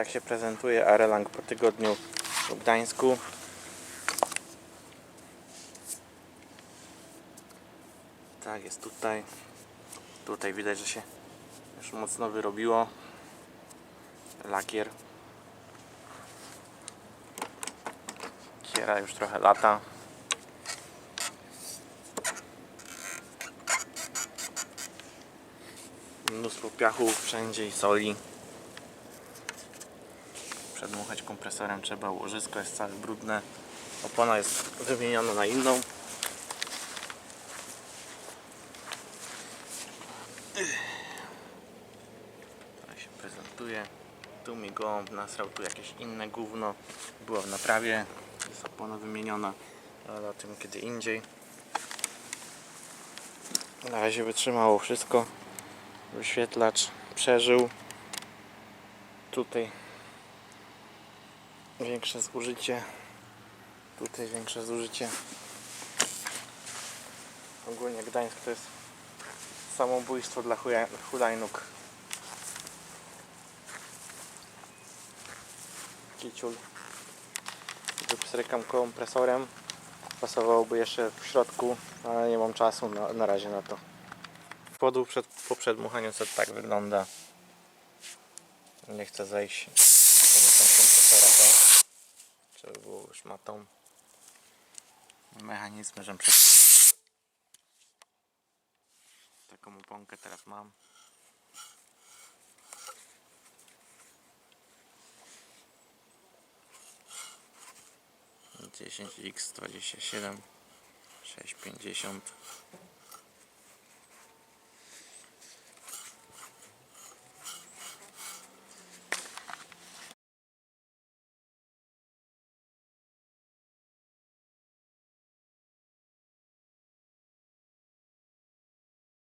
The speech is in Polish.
Tak się prezentuje Arelang po tygodniu w Gdańsku. Tak jest tutaj. Tutaj widać, że się już mocno wyrobiło. Lakier. Kiera już trochę lata. Mnóstwo piachu wszędzie i soli. Przedmuchać kompresorem trzeba, łożysko jest całe brudne. Opona jest wymieniona na inną. Tak się prezentuje. Tu mi gołąb nasrał, tu jakieś inne gówno. Było w naprawie. Jest opona wymieniona, ale o tym kiedy indziej. Na razie wytrzymało wszystko. Wyświetlacz przeżył. Tutaj większe zużycie. Tutaj większe zużycie. Ogólnie Gdańsk to jest samobójstwo dla hulajnóg. Kiciul. Wypstrykam kompresorem. Pasowałoby jeszcze w środku, ale nie mam czasu na, na razie na to. Podół przed, po przedmuchaniu co tak wygląda. Nie chcę zejść pomocą kompresora to, żeby było już matą. Mechanizmy, że przed... Taką oponkę teraz mam. Dziesięć x dwadzieścia siedem sześć pięćdziesiąt